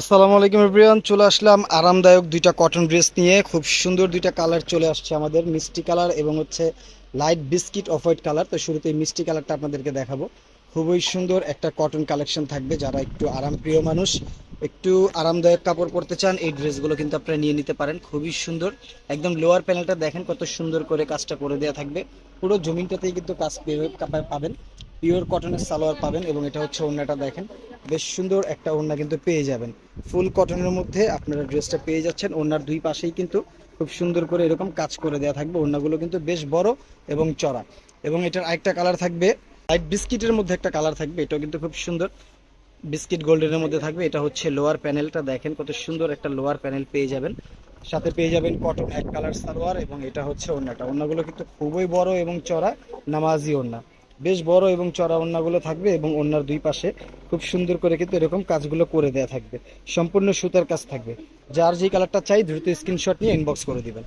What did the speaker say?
আসসালামু আলাইকুম এভরিওয়ান, চলে আসলাম আরামদায়ক দুইটা কটন ড্রেস নিয়ে। খুব সুন্দর দুইটা কালার চলে আসছে আমাদের, মিষ্টি কালার এবং হচ্ছে light biscuit off white colour তো শুরুতে মিষ্টি কালারটা আপনাদেরকে দেখাবো। খুবই সুন্দর একটা কটন কালেকশন থাকবে যারা একটু আরামপ্রিয় মানুষ, একটু আরামদায়ক কাপড় পরতে চান, এই ড্রেসগুলো কিন্তু আপনারা নিয়ে নিতে পারেন। খুবই সুন্দর। একদম লোয়ার প্যানেলটা দেখেন কত সুন্দর করে কাজটা করে দেওয়া থাকবে। পুরো জমিনটাতেই কিন্তু কাজ পাবেন। পিওর কটনের সালোয়ার পাবেন এবং এটা হচ্ছে ওড়নাটা দেখেন। বেশ সুন্দর একটা ওড়না কিন্তু পেয়ে যাবেন। ফুল কটনের মধ্যে আপনারা ড্রেসটা পেয়ে যাচ্ছেন। ওড়নার দুই পাশেই কিন্তু খুব সুন্দর করে এরকম কাজ করে দেওয়া থাকবে। ওড়নাগুলো কিন্তু বেশ বড় এবং চড়া। এবং এটার আরেকটা কালার থাকবে। লাইট বিস্কিটের মধ্যে একটা কালার থাকবে। এটাও কিন্তু খুব সুন্দর। বিস্কিট গোল্ডেনের মধ্যে থাকবে। এটা হচ্ছে লোয়ার প্যানেলটা। দেখেন কত সুন্দর একটা লোয়ার প্যানেল পেয়ে যাবেন। সাথে পেয়ে যাবেন কটন এক কালার সালোয়ার এবং এটা হচ্ছে ওড়নাটা। ওড়নাগুলো কিন্তু খুবই বড় এবং চড়া, নামাজি ওড়না। বেশ বড় এবং চড়া ওড়নাগুলো থাকবে এবং ওড়নার দুই পাশে খুব সুন্দর করে কিন্তু এরকম কাজগুলো করে দেয়া থাকবে। সম্পূর্ণ সুতার কাজ থাকবে। যার যে কালারটা চাই, দ্রুত স্ক্রিনশট নিয়ে ইনবক্স করে দিবেন।